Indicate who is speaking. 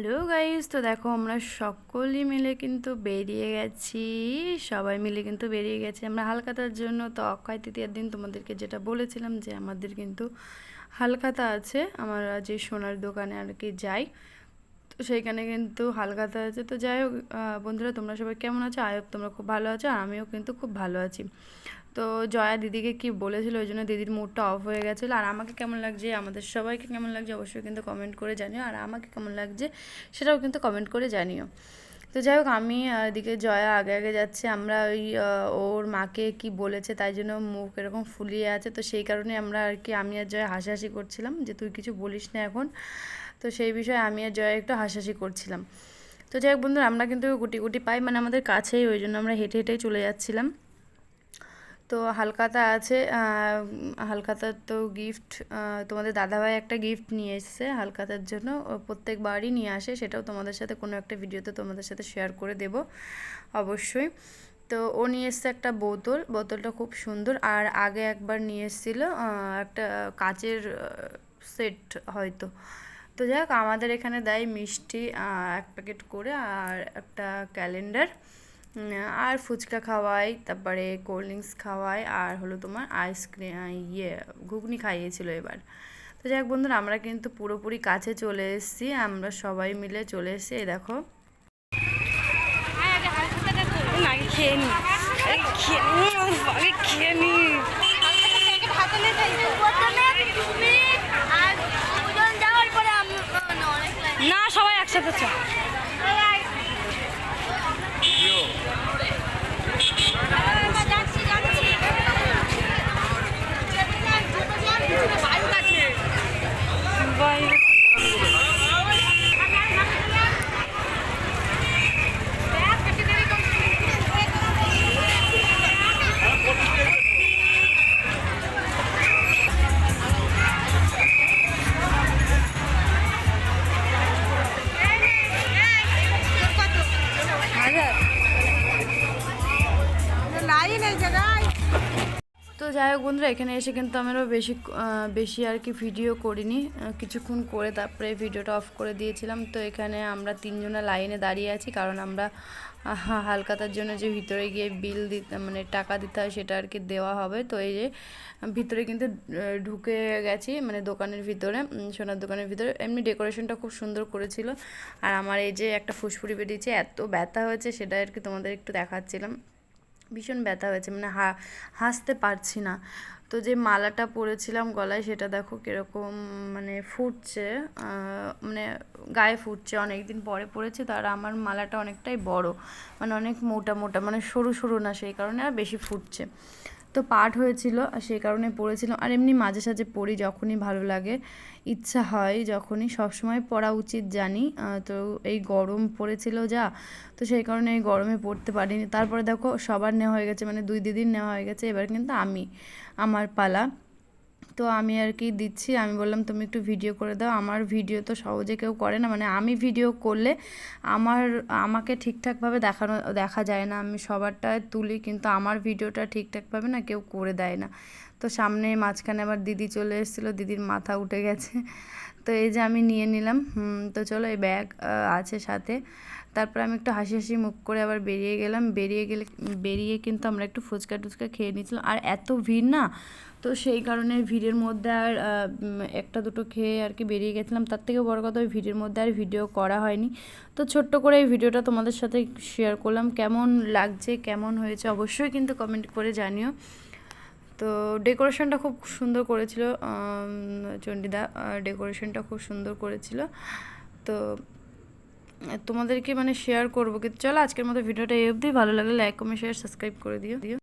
Speaker 1: Hello guys তো দেখো আমরা সকলেই মিলে কিন্তু বেরিয়ে গেছি। সবাই মিলে কিন্তু বেরিয়ে গেছি। আমরা হালখাতার জন্য তো অক্ষয় তৃতীয়ার দিন তোমাদেরকে যেটা বলেছিলাম যে আমাদের কিন্তু হালখাতা আছে। আমরা যে সোনার দোকানে আর কি যাই তো সেইখানে কিন্তু হালখাতা আছে। তো যাই হোক বন্ধুরা, তোমরা সবাই কেমন আছো? আয়ক তোমরা খুব ভালো আছো, আর আমিও কিন্তু খুব ভালো আছি। তো জয়া দিদিকে কি বলেছিল, ওই জন্য দিদির মুডটা অফ হয়ে গেছিল। আর আমাকে কেমন লাগছে, আমাদের সবাইকে কেমন লাগছে, অবশ্যই কিন্তু কমেন্ট করে জানিও। আর আমাকে কেমন লাগছে, সেটাও কিন্তু কমেন্ট করে জানিও। তো যাই হোক, আমি এদিকে জয়া আগে আগে যাচ্ছে। আমরা ওই ওর মাকে কি বলেছে তাই জন্য মুখ এরকম ফুলিয়ে আছে। তো সেই কারণে আমরা আর কি, আমি আর জয়া হাসাহাসি করছিলাম যে তুই কিছু বলিস না এখন। তো সেই বিষয়ে আমি আর জয়া একটু হাসাহাসি করছিলাম। তো যাই হোক বন্ধুরা, আমরা কিন্তু গুটি গুটি পাই মানে আমাদের কাছেই, ওই জন্য আমরা হেঁটে হেঁটেই চলে যাচ্ছিলাম। তো হালকাতা আছে হালকাতার তো গিফট তোমাদের দাদাভাই একটা গিফট নিয়ে এসেছে হালকাতার জন্য। প্রত্যেকবারই নিয়ে আসে, সেটাও তোমাদের সাথে কোনো একটা ভিডিওতে তোমাদের সাথে শেয়ার করে দেব, অবশ্যই। তো ও নিয়ে এসছে একটা বোতল, বোতলটা খুব সুন্দর। আর আগে একবার নিয়ে এসেছিল একটা কাচের সেট হয়তো। তো যাই হোক, আমাদের এখানে দেয় মিষ্টি এক প্যাকেট করে, আর একটা ক্যালেন্ডার আর ফুচকা খাওয়াই তারপরে কোল্ড ড্রিঙ্কস খাওয়াই আর হলো তোমার আইসক্রিম ইয়ে ঘুগনি খাইয়েছিল এবার। তো যাই হোক বন্ধুরা আমরা কিন্তু পুরোপুরি কাছে চলে এসেছি আমরা সবাই মিলে চলে এসেছি এই দেখো।
Speaker 2: আগে খেয়ে নি খেয়ে খেয়ে নি। না সবাই একসাথে চ।
Speaker 1: তো যাই হোক বন্ধুরা, এখানে এসে কিন্তু আমরা বেশি বেশি আর কি ভিডিও করিনি। কিছুক্ষণ করে তারপরে ভিডিওটা অফ করে দিয়েছিলাম। তো এখানে আমরা তিনজনা লাইনে দাঁড়িয়ে আছি, কারণ আমরা হালকাতার জন্য যে ভিতরে গিয়ে বিল দিতে মানে টাকা দিতে হয় সেটা আর কি দেওয়া হবে। তো এই যে, ভিতরে কিন্তু ঢুকে গেছি মানে দোকানের ভিতরে সোনার দোকানের ভিতরে। এমনি ডেকোরেশনটা খুব সুন্দর করেছিল। আর আমার এই যে একটা ফুসফুরি বেরিয়েছে, এত ব্যথা হয়েছে সেটা আর কি তোমাদের একটু দেখাচ্ছিলাম। ভীষণ ব্যথা হয়েছে মানে হা, হাসতে পারছি না। তো যে মালাটা পরেছিলাম গলায় সেটা দেখো কীরকম মানে ফুটছে মানে গায়ে ফুটছে। অনেক দিন পরে পরেছি তার আমার মালাটা অনেকটাই বড় মানে অনেক মোটা মোটা মানে সরু সরু না সেই কারণে, আর বেশি ফুটছে। তো পাঠ হয়েছিল, আর সেই কারণে পড়েছিলাম। আর এমনি মাঝে সাঝে পড়ি যখনই ভালো লাগে, ইচ্ছা হয় যখনই, সবসময় পড়া উচিত জানি। তো এই গরম পড়েছিল যা, তো সেই কারণে এই গরমে পড়তে পারিনি। তারপরে দেখো সবার নেওয়া হয়ে গেছে মানে দুই দিদির নেওয়া হয়ে গেছে, এবার কিন্তু আমি, আমার পালা। তো আমি আর কি দিচ্ছি। আমি বললাম, তুমি একটু ভিডিও করে দাও। আমার ভিডিও তো সহজে কেউ করে না। মানে আমি ভিডিও করলে আমার, আমাকে ঠিকঠাকভাবে দেখানো, দেখা যায় না। আমি সবারটা তুলি, কিন্তু আমার ভিডিওটা ঠিকঠাকভাবে না কেউ করে দেয় না। তো সামনে মাঝখানে আবার দিদি চলে এসেছিল। দিদির মাথা উঠে গেছে। তো এই যে আমি নিয়ে নিলাম। তো চলো এই ব্যাগ আছে সাথে। তারপর আমি একটু হাসি হাসি মুখ করে আবার বেরিয়ে গেলাম। বেরিয়ে গেলে, বেরিয়ে কিন্তু আমরা একটু ফুচকা টুচকা খেয়ে নিয়েছিলাম। আর এত ভিড় না? তো সেই কারণে ভিড়ের মধ্যে আর একটা দুটো খেয়ে আর কি বেরিয়ে গেছিলাম। তার থেকে বড় কথা ওই ভিড়ের মধ্যে আর ভিডিও করা হয়নি। তো ছোট্ট করে এই ভিডিওটা তোমাদের সাথে শেয়ার করলাম। কেমন লাগছে, কেমন হয়েছে অবশ্যই কিন্তু কমেন্ট করে জানিও। তো ডেকোরেশনটা খুব সুন্দর করেছিল চণ্ডীদা ডেকোরেশনটা খুব সুন্দর করেছিল। তো তোমাদেরকে মানে শেয়ার করব। কিন্তু চলো আজকের মতো ভিডিওটা এই অবধি। ভালো লাগলে লাইক কমেন্ট শেয়ার সাবস্ক্রাইব করে দিও দিও।